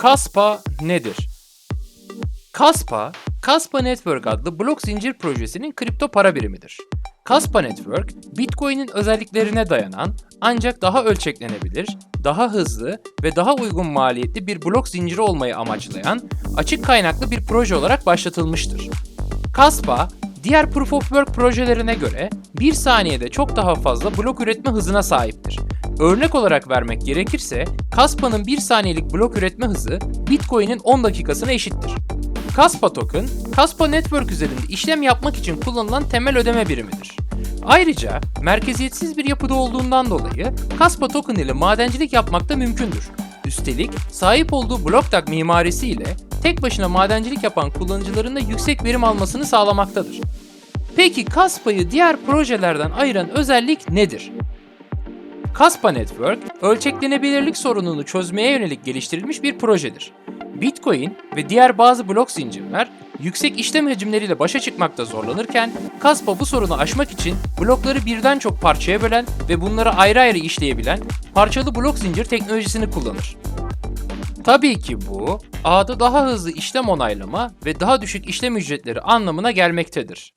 Kaspa nedir? Kaspa, Kaspa Network adlı blok zincir projesinin kripto para birimidir. Kaspa Network, Bitcoin'in özelliklerine dayanan ancak daha ölçeklenebilir, daha hızlı ve daha uygun maliyetli bir blok zinciri olmayı amaçlayan açık kaynaklı bir proje olarak başlatılmıştır. Kaspa, diğer Proof of Work projelerine göre 1 saniyede çok daha fazla blok üretme hızına sahiptir. Örnek olarak vermek gerekirse, Kaspa'nın 1 saniyelik blok üretme hızı Bitcoin'in 10 dakikasına eşittir. Kaspa token, Kaspa Network üzerinde işlem yapmak için kullanılan temel ödeme birimidir. Ayrıca merkeziyetsiz bir yapıda olduğundan dolayı Kaspa token ile madencilik yapmak da mümkündür. Üstelik sahip olduğu BlockDAG mimarisi ile tek başına madencilik yapan kullanıcıların da yüksek verim almasını sağlamaktadır. Peki Kaspa'yı diğer projelerden ayıran özellik nedir? Kaspa Network, ölçeklenebilirlik sorununu çözmeye yönelik geliştirilmiş bir projedir. Bitcoin ve diğer bazı blok zincirler yüksek işlem hacimleriyle başa çıkmakta zorlanırken Kaspa bu sorunu aşmak için blokları birden çok parçaya bölen ve bunları ayrı ayrı işleyebilen parçalı blok zincir teknolojisini kullanır. Tabii ki bu, ağda daha hızlı işlem onaylama ve daha düşük işlem ücretleri anlamına gelmektedir.